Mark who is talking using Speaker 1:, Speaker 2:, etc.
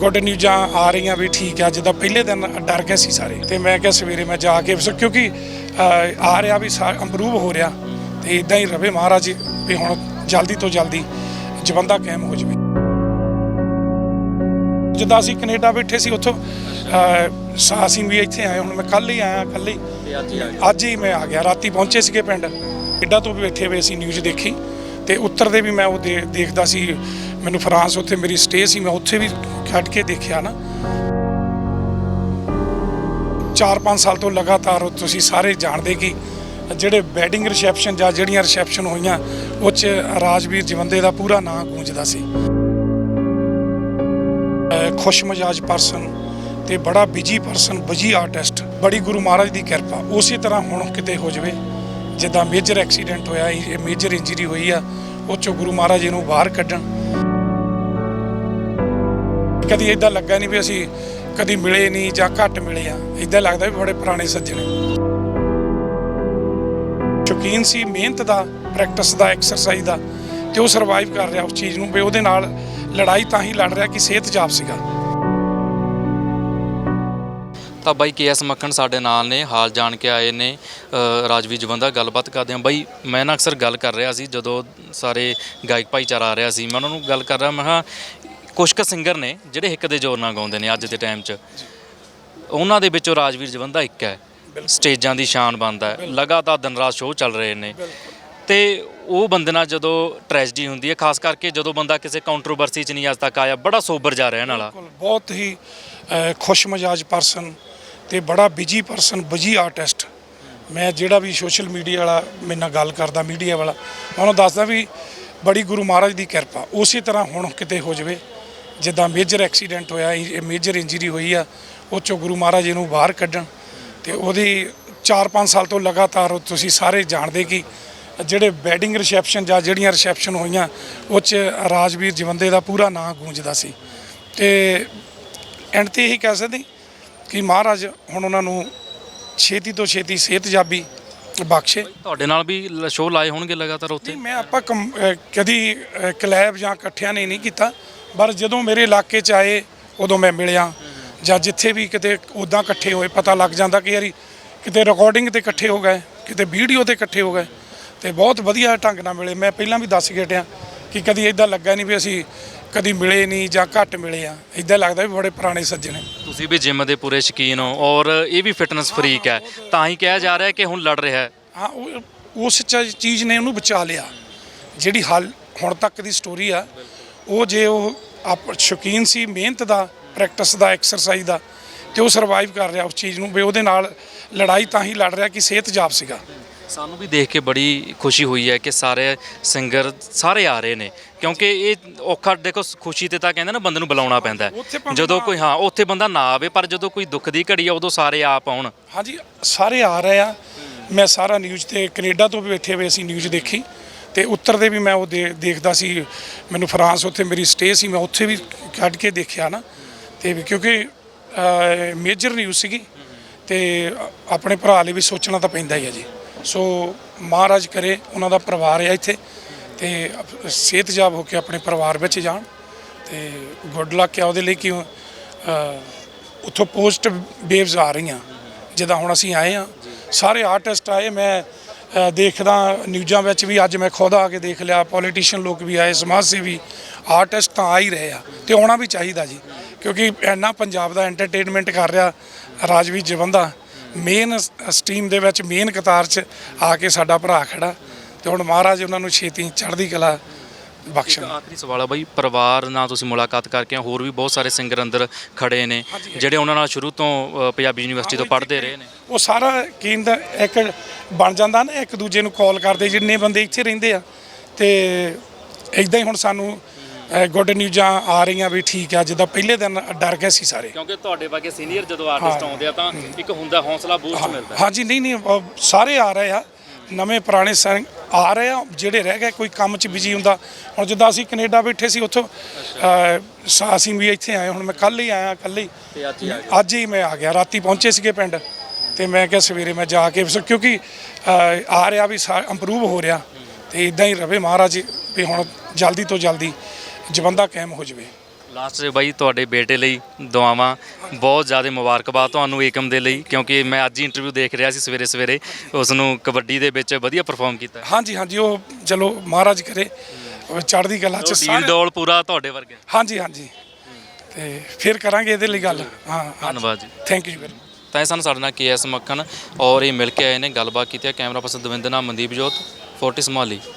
Speaker 1: Good ਨਿਊਜ਼ਾਂ ਆ ਰਹੀਆਂ ਵੀ ਠੀਕ ਆ ਜਿੱਦਾਂ ਪਹਿਲੇ ਦਿਨ ਡਰ ਗਏ ਸੀ ਸਾਰੇ। ਤੇ ਮੈਂ ਕਿਹਾ ਸਵੇਰੇ ਮੈਂ ਜਾ ਕੇ ਕਿਉਂਕਿ ਆ ਰਿਹਾ ਵੀ ਇੰਪਰੂਵ ਹੋ ਰਿਹਾ। ਤੇ ਇਦਾਂ ਹੀ ਰਵੇ ਮਹਾਰਾਜ ਵੀ ਹੁਣ ਜਲਦੀ ਤੋਂ ਜਲਦੀ ਜਵੰਦਾ ਕਾਇਮ ਹੋ ਜਾਵੇ। ਜਿੱਦਾਂ ਅਸੀਂ ਕੈਨੇਡਾ ਬੈਠੇ ਸੀ ਉੱਥੋਂ ਅਸੀਂ ਵੀ ਇੱਥੇ ਆਏ ਹੁਣ ਮੈਂ ਕੱਲ ਹੀ ਆਇਆ ਕੱਲ ਹੀ। ਅੱਜ ਹੀ ਮੈਂ ਆ ਗਿਆ ਰਾਤੀ ਪਹੁੰਚੇ ਸੀਗੇ ਪਿੰਡ। ਇੱਡਾ ਤੋਂ ਵੀ ਬੈਠੇ ਹੋਏ ਸੀ ਨਿਊਜ਼ ਦੇਖੀ। ਤੇ ਉੱਤਰ ਦੇ ਵੀ ਮੈਂ ਉਹ ਦੇਖਦਾ ਸੀ ਮੈਨੂੰ ਫਰਾਂਸ ਉੱਥੇ ਮੇਰੀ ਸਟੇ ਸੀ, ਮੈਂ ਉੱਥੇ ਵੀ ਖੜ ਕੇ ਦੇਖਿਆ ਨਾ। 4-5 ਸਾਲ ਤੋਂ ਲਗਾਤਾਰ ਤੁਸੀਂ ਸਾਰੇ ਜਾਣਦੇ ਕਿ ਜਿਹੜੇ ਵੈਡਿੰਗ ਰਿਸੈਪਸ਼ਨ ਜਾਂ ਜਿਹੜੀਆਂ ਰਿਸੈਪਸ਼ਨ ਹੋਈਆਂ, ਉਹ 'ਚ ਰਾਜਵੀਰ ਜਵੰਦੇ ਦਾ ਪੂਰਾ ਨਾਂ ਗੂੰਜਦਾ ਸੀ। ਅਹ ਖੁਸ਼ ਮਜਾਜ ਪਰਸਨ ਤੇ ਬੜਾ ਬਿਜ਼ੀ ਪਰਸਨ ਬਿਜ਼ੀ ਆਰਟਿਸਟ ਬੜੀ ਗੁਰੂ ਮਹਾਰਾਜ ਦੀ ਕਿਰਪਾ। ਉਸੇ ਤਰ੍ਹਾਂ ਹੁਣ ਕਿਤੇ ਹੋ ਜਾਵੇ, ਜਿੱਦਾਂ ਮੇਜਰ ਐਕਸੀਡੈਂਟ ਹੋਇਆ ਮੇਜਰ ਇੰਜਰੀ ਹੋਈ ਆ, ਉਹ ਚੋਂ ਗੁਰੂ ਮਹਾਰਾਜ ਇਹਨੂੰ ਬਾਹਰ ਕੱਢਣ। ਕਦੀ ਇਦਾਂ ਲੱਗਾ ਨਹੀਂ ਵੀ ਅਸੀਂ ਕਦੀ ਮਿਲੇ ਨਹੀਂ ਜਾਂ ਘੱਟ ਮਿਲੇ ਆ। ਇਦਾਂ ਲੱਗਦਾ ਵੀ ਬੜੇ ਪੁਰਾਣੇ ਸੱਜਣ। ਸ਼ੌਕੀਨ ਸੀ ਮਿਹਨਤ ਦਾ ਪ੍ਰੈਕਟਿਸ ਦਾ ਐਕਸਰਸਾਈਜ਼ ਦਾ ਤੇ ਉਹ ਸਰਵਾਈਵ ਕਰ ਰਿਹਾ ਉਸ ਚੀਜ਼ ਨੂੰ ਵੀ ਉਹਦੇ ਨਾਲ ਲੜਾਈ ਤਾਂ ਹੀ ਲੜ ਰਿਹਾ ਕਿ ਸਿਹਤ ਜਾਬ ਸੀਗਾ।
Speaker 2: ਤਾਂ ਬਾਈ ਕੇਐਸ ਮੱਖਣ ਸਾਡੇ ਨਾਲ ਨੇ ਹਾਲ ਜਾਣ ਕੇ ਆਏ ਨੇ ਅ, ਰਾਜਵੀਰ ਜਵੰਦਾ ਗੱਲਬਾਤ ਕਰਦੇ ਹਾਂ। ਬਾਈ ਮੈਂ ਨਾ ਅਕਸਰ ਗੱਲ ਕਰ ਰਿਹਾ ਸੀ ਜਦੋਂ ਸਾਰੇ ਗਾਇਕ ਭਾਈਚਾਰਾ ਆ ਰਿਹਾ ਸੀ। ਮੈਂ ਉਹਨਾਂ ਨੂੰ ਗੱਲ ਕਰ ਰਿਹਾ ਮੈਂ ਕਿਹਾ ਕੁਝ ਕੁ ਸਿੰਗਰ ਨੇ ਜਿਹੜੇ ਹਿੱਕ ਦੇ ਜ਼ੋਰ ਨਾਲ ਗਾਉਂਦੇ ਨੇ ਅੱਜ ਦੇ ਟਾਈਮ 'ਚ। ਉਹਨਾਂ ਦੇ ਵਿੱਚੋਂ ਰਾਜਵੀਰ ਜਵੰਦਾ ਇੱਕ ਹੈ। ਸਟੇਜਾਂ ਦੀ ਸ਼ਾਨ ਬਣਦਾ ਹੈ। ਲਗਾਤਾਰ ਦਿਨ ਰਾਤ ਸ਼ੋਅ ਚੱਲ ਰਹੇ ਨੇ। ਤੇ ਉਹ ਬੰਦੇ ਨਾਲ ਜਦੋਂ ਟ੍ਰੈਜਡੀ ਹੁੰਦੀ ਹੈ ਖਾਸ ਕਰਕੇ ਜਦੋਂ ਬੰਦਾ ਕਿਸੇ ਕੰਟਰੋਵਰਸੀ 'ਚ ਨਹੀਂ ਅੱਜ ਤੱਕ ਆਇਆ ਬੜਾ ਸੋਬਰ ਜਾ ਰਹਿਣ ਵਾਲਾ
Speaker 1: ਬਹੁਤ ਹੀ ਖੁਸ਼ ਮਜਾਜ ਪਰਸਨ ਤੇ ਬੜਾ ਬਿਜ਼ੀ ਪਰਸਨ ਬਿਜ਼ੀ ਆਰਟਿਸਟ ਮੈਂ ਜਿਹੜਾ ਵੀ ਸੋਸ਼ਲ ਮੀਡੀਆ ਵਾਲਾ ਮੇਰੇ ਨਾਲ ਗੱਲ ਕਰਦਾ ਮੀਡੀਆ ਵਾਲਾ ਮੈਂ ਉਹਨੂੰ ਦੱਸਦਾ ਵੀ ਬੜੀ ਗੁਰੂ ਮਹਾਰਾਜ ਦੀ ਕਿਰਪਾ। ਉਸੇ ਤਰ੍ਹਾਂ ਹੁਣ ਕਿਤੇ ਹੋ ਜਾਵੇ ਜਿੱਦਾਂ ਮੇਜਰ ਐਕਸੀਡੈਂਟ ਹੋਇਆ ਮੇਜਰ ਇੰਜਰੀ ਹੋਈ ਆ ਉਹ ਚੋਂ ਗੁਰੂ ਮਹਾਰਾਜ ਇਹਨੂੰ ਬਾਹਰ ਕੱਢਣ ਤੇ ਉਹਦੀ 4-5 ਸਾਲ ਤੋਂ ਲਗਾਤਾਰ ਤੁਸੀਂ ਸਾਰੇ ਜਾਣਦੇ ਕਿ ਜਿਹੜੇ ਵੈਡਿੰਗ ਰਿਸੈਪਸ਼ਨ ਜਾਂ ਜਿਹੜੀਆਂ ਰਿਸੈਪਸ਼ਨ ਹੋਈਆਂ ਉਹ 'ਚ ਰਾਜਵੀਰ ਜਵੰਦੇ ਦਾ ਪੂਰਾ ਨਾਂ ਗੂੰਜਦਾ ਸੀ। ਤੇ ਐਂਡ ਤੇ ਇਹੀ ਕਹਿ ਸਕਦੇ ਕਿ ਮਹਾਰਾਜ ਹੁਣ ਉਹਨਾਂ ਨੂੰ ਛੇਤੀ ਤੋਂ ਛੇਤੀ ਸਿਹਤਯਾਬੀ ਬਖਸ਼ੇ।
Speaker 2: ਤੁਹਾਡੇ ਨਾਲ ਵੀ ਸ਼ੋਅ ਲਾਏ ਹੋਣਗੇ ਲਗਾਤਾਰ ਉੱਥੇ?
Speaker 1: ਮੈਂ ਆਪਾਂ ਕਦੀ ਕਲੈਬ ਜਾਂ ਇਕੱਠਿਆਂ ਨੇ ਨਹੀਂ ਕੀਤਾ। ਪਰ ਜਦੋਂ ਮੇਰੇ ਇਲਾਕੇ 'ਚ ਆਏ ਉਦੋਂ ਮੈਂ ਮਿਲਿਆ। ਜਾਂ ਜਿੱਥੇ ਵੀ ਕਿਤੇ ਉਦਾਂ ਇਕੱਠੇ ਹੋਏ ਪਤਾ ਲੱਗ ਜਾਂਦਾ ਕਿ ਯਾਰੀ ਕਿਤੇ ਰਿਕਾਰਡਿੰਗ ਤੇ ਇਕੱਠੇ ਹੋ ਗਏ ਕਿਤੇ ਵੀਡੀਓ ਤੇ ਇਕੱਠੇ ਹੋ ਗਏ। ਤੇ ਬਹੁਤ ਵਧੀਆ ਢੰਗ ਨਾਲ ਮਿਲੇ। ਮੈਂ ਪਹਿਲਾਂ ਵੀ ਦੱਸ ਕੇ ਹਟਿਆ ਕਿ ਕਦੀ ਇਦਾਂ ਲੱਗਾ ਨਹੀਂ ਵੀ ਅਸੀਂ ਕਦੀ ਮਿਲੇ ਨਹੀਂ ਜਾਂ ਘੱਟ ਮਿਲੇ ਆ। ਇਦਾਂ ਲੱਗਦਾ ਵੀ ਬੜੇ ਪੁਰਾਣੇ ਸੱਜਣ ਨੇ।
Speaker 2: ਤੁਸੀਂ ਵੀ ਜਿਮ ਦੇ ਪੂਰੇ ਸ਼ੌਕੀਨ ਹੋ ਔਰ ਇਹ ਵੀ ਫਿਟਨੈਸ ਫਰੀਕ ਹੈ। ਤਾਂ ਹੀ ਕਿਹਾ ਜਾ ਰਿਹਾ ਕਿ ਹੁਣ ਲੜ ਰਿਹਾ ਹੈ।
Speaker 1: ਹਾਂ ਉਹ- ਉਸ ਚ- ਚੀਜ਼ ਨੇ ਉਹਨੂੰ ਬਚਾ ਲਿਆ। ਜਿਹੜੀ ਹਾਲ ਹੁਣ ਤੱਕ ਦੀ ਸਟੋਰੀ ਆ ਉਹ ਜੇ ਉਹ ਆਪ ਸ਼ੌਕੀਨ ਸੀ ਮਿਹਨਤ ਦਾ ਪ੍ਰੈਕਟਿਸ ਦਾ ਐਕਸਰਸਾਈਜ਼ ਦਾ ਤੇ ਉਹ ਸਰਵਾਈਵ ਕਰ ਰਿਹਾ ਉਸ ਚੀਜ਼ ਨੂੰ ਵੀ ਉਹਦੇ ਨਾਲ ਲੜਾਈ ਤਾਂ ਹੀ ਲੜ ਰਿਹਾ ਕਿ ਸਿਹਤ ਜਾਬ ਸੀਗਾ।
Speaker 2: ਸਾਨੂੰ ਵੀ ਦੇਖ ਕੇ ਬੜੀ ਖੁਸ਼ੀ ਹੋਈ ਹੈ ਕਿ ਸਾਰੇ ਸਿੰਗਰ ਸਾਰੇ ਆ ਰਹੇ ਨੇ ਕਿਉਂਕਿ ਇਹ ਔਖਾ ਦੇਖੋ ਖੁਸ਼ੀ ਤੇ ਤਾਂ ਕਹਿੰਦੇ ਨਾ ਬੰਦੇ ਨੂੰ ਬੁਲਾਉਣਾ ਪੈਂਦਾ ਜਦੋਂ ਕੋਈ ਹਾਂ ਉੱਥੇ ਬੰਦਾ ਨਾ ਆਵੇ ਪਰ ਜਦੋਂ ਕੋਈ ਦੁੱਖ ਦੀ ਘੜੀ ਆ ਉਦੋਂ ਸਾਰੇ ਆਪ ਆਉਣ।
Speaker 1: ਹਾਂਜੀ ਸਾਰੇ ਆ ਰਹੇ ਆ। ਮੈਂ ਸਾਰਾ ਨਿਊਜ਼ ਤੇ ਕੈਨੇਡਾ ਤੋਂ ਵੀ ਬੈਠੇ ਹੋਏ ਅਸੀਂ ਨਿਊਜ਼ ਦੇਖੀ। ਤੇ ਉੱਤਰ ਦੇ ਵੀ ਮੈਂ ਉਹ ਦੇ- ਦੇਖਦਾ ਸੀ, ਮੈਨੂੰ ਫਰਾਂਸ ਉੱਥੇ ਮੇਰੀ ਸਟੇ ਸੀ, ਮੈਂ ਉੱਥੇ ਵੀ ਕੱਢ ਕੇ ਦੇਖਿਆ ਨਾ। ਤੇ ਵੀ ਕਿਉਂਕਿ ਮੇਜਰ ਨਿਊਜ਼ ਸੀਗੀ ਤੇ ਆਪਣੇ ਭਰਾ ਲਈ ਵੀ ਸੋਚਣਾ ਤਾਂ ਪੈਂਦਾ ਹੀ ਹੈ ਜੀ। ਸੋ ਮਹਾਰਾਜ ਕਰੇ, ਉਹਨਾਂ ਦਾ ਪਰਿਵਾਰ ਹੈ ਇੱਥੇ ਤੇ ਸਿਹਤਯਾਬ ਹੋ ਕੇ ਆਪਣੇ ਪਰਿਵਾਰ ਵਿੱਚ ਜਾਣ ਤੇ ਗੁੱਡ ਲੱਕ ਹੈ ਉਹਦੇ ਲਈ ਕਿ ਉੱਥੋਂ ਪੋਸਟ ਵੇਵਸ ਆ ਰਹੀਆਂ। ਜਿੱਦਾਂ ਹੁਣ ਅਸੀਂ ਆਏ ਆ ਸਾਰੇ ਆਰਟਿਸਟ ਆਏ, ਮੈਂ ਦੇਖਦਾ ਨਿਊਜ਼ਾਂ ਵਿੱਚ ਵੀ ਅੱਜ ਮੈਂ ਖੁਦ ਆ ਕੇ ਦੇਖ ਲਿਆ ਪੋਲੀਟੀਸ਼ੀਅਨ ਲੋਕ ਵੀ ਆਏ ਸਮਾਜ ਸੇਵੀ ਆਰਟਿਸਟ ਤਾਂ ਆ ਹੀ ਰਹੇ ਆ ਤੇ ਆਉਣਾ ਵੀ ਚਾਹੀਦਾ ਜੀ ਕਿਉਂਕਿ ਇੰਨਾ ਪੰਜਾਬ ਦਾ ਐਂਟਰਟੇਨਮੈਂਟ ਕਰ ਰਿਹਾ ਰਾਜਵੀਰ ਜਵੰਦਾ ਮੇਨ ਸਟ੍ਰੀਮ ਦੇ ਵਿੱਚ ਮੇਨ ਕਤਾਰ 'ਚ ਆ ਕੇ ਸਾਡਾ ਭਰਾ ਖੜਾ ਤੇ ਹੁਣ ਮਹਾਰਾਜ ਉਹਨਾਂ ਨੂੰ ਛੇਤੀ ਚੜ੍ਹਦੀ ਕਲਾ ਬਖਸ਼ਣ।
Speaker 2: ਆਖਰੀ ਸਵਾਲ ਆ ਬਾਈ ਪਰਿਵਾਰ ਨਾਲ ਤੁਸੀਂ ਮੁਲਾਕਾਤ ਕਰਕੇ ਹੋਰ ਵੀ ਬਹੁਤ ਸਾਰੇ ਸਿੰਗਰ ਅੰਦਰ ਖੜੇ ਨੇ ਜਿਹੜੇ ਉਹਨਾਂ ਨਾਲ ਸ਼ੁਰੂ ਤੋਂ ਪੰਜਾਬੀ ਯੂਨੀਵਰਸਿਟੀ ਤੋਂ ਪੜ੍ਹਦੇ ਰਹੇ ਨੇ।
Speaker 1: ਉਹ ਸਾਰਾ ਕੇਂਦਰ ਇੱਕ ਬਣ ਜਾਂਦਾ ਨਾ ਇੱਕ ਦੂਜੇ ਨੂੰ ਕਾਲ ਕਰਦੇ ਜਿੰਨੇ ਬੰਦੇ ਇੱਥੇ ਰਹਿੰਦੇ ਆ। ਤੇ ਇਦਾਂ ਹੀ ਹੁਣ ਸਾਨੂੰ ਗੁੱਡ ਨਿਊਜ਼ਾਂ ਆ ਰਹੀਆਂ ਵੀ ਠੀਕ ਆ ਜਿੱਦਾਂ ਪਹਿਲੇ ਦਿਨ ਡਰ ਗਏ ਸੀ ਸਾਰੇ।
Speaker 2: ਕਿਉਂਕਿ ਤੁਹਾਡੇ ਵਰਗੇ ਸੀਨੀਅਰ ਜਦੋਂ ਆਰਟਿਸਟ ਆਉਂਦੇ ਆ ਤਾਂ ਇੱਕ ਹੁੰਦਾ ਹੌਸਲਾ ਬੂਸਟ ਮਿਲਦਾ।
Speaker 1: ਹਾਂਜੀ ਨਹੀਂ ਨਹੀਂ ਸਾਰੇ ਆ ਰਹੇ ਆ। ਨਵੇਂ ਪੁਰਾਣੇ ਸੰਗ ਆ ਰਹੇ ਆ ਜਿਹੜੇ ਰਹਿ ਗਏ ਕੋਈ ਕੰਮ 'ਚ ਬਿਜ਼ੀ ਹੁੰਦਾ। ਹੁਣ ਜਿੱਦਾਂ ਅਸੀਂ ਕੈਨੇਡਾ ਬੈਠੇ ਸੀ ਉੱਥੋਂ ਅਸੀਂ ਵੀ ਇੱਥੇ ਆਏ ਹੁਣ ਮੈਂ ਕੱਲ ਹੀ ਆਇਆ ਕੱਲ ਹੀ।
Speaker 2: ਅੱਜ ਹੀ
Speaker 1: ਮੈਂ ਆ ਗਿਆ ਰਾਤੀ ਪਹੁੰਚੇ ਸੀਗੇ ਪਿੰਡ। ਤੇ ਮੈਂ ਕਿਹਾ ਸਵੇਰੇ ਮੈਂ ਜਾ ਕੇ ਕਿਉਂਕਿ ਆ ਰਿਹਾ ਵੀ ਇੰਪਰੂਵ ਹੋ ਰਿਹਾ। ਤੇ ਇਦਾਂ ਹੀ ਰਵੇ ਮਹਾਰਾਜ ਵੀ ਹੁਣ ਜਲਦੀ ਤੋਂ ਜਲਦੀ ਜਵੰਦਾ ਕਾਇਮ ਹੋ ਜਾਵੇ।
Speaker 2: ਲਾਸਟ 'ਚ ਬਾਈ ਤੁਹਾਡੇ ਬੇਟੇ ਲਈ ਦੁਆਵਾਂ ਬਹੁਤ ਜ਼ਿਆਦਾ ਮੁਬਾਰਕਬਾਦ ਤੁਹਾਨੂੰ ਏਕਮ ਦੇ ਲਈ ਕਿਉਂਕਿ ਮੈਂ ਅੱਜ ਹੀ ਇੰਟਰਵਿਊ ਦੇਖ ਰਿਹਾ ਸੀ ਸਵੇਰੇ ਸਵੇਰੇ ਉਸ ਨੂੰ ਕਬੱਡੀ ਦੇ ਵਿੱਚ ਵਧੀਆ ਪਰਫਾਰਮ ਕੀਤਾ।
Speaker 1: ਹਾਂਜੀ ਹਾਂਜੀ ਉਹ ਚਲੋ ਮਹਾਰਾਜ ਕਰੇ ਚੜ੍ਹਦੀ ਕਲਾ ਚ
Speaker 2: ਡੀਲ ਡੋਲ ਪੂਰਾ ਤੁਹਾਡੇ ਵਰਗੇ।
Speaker 1: ਹਾਂਜੀ ਹਾਂਜੀ। ਤੇ ਫਿਰ ਕਰਾਂਗੇ ਇਹਦੇ ਲਈ ਗੱਲ। ਹਾਂ
Speaker 2: ਧੰਨਵਾਦ ਜੀ।
Speaker 1: ਥੈਂਕ ਯੂ ਵੈਰੀ
Speaker 2: ਤਾਂ ਇਹ ਸਨ, ਸਾਡੇ ਨਾਲ ਕੇ ਕੇਐਸ ਮੱਖਣ ਔਰ ਇਹ ਮਿਲ ਕੇ ਆਏ ਨੇ, ਗੱਲਬਾਤ ਕੀਤੀ ਹੈ। ਕੈਮਰਾ ਪਰਸਨ ਦਵਿੰਦਰ ਨਾਮ, ਮਨਦੀਪ ਜੋਤ ਫੋਰਟਿਸ ਮਾਲੀ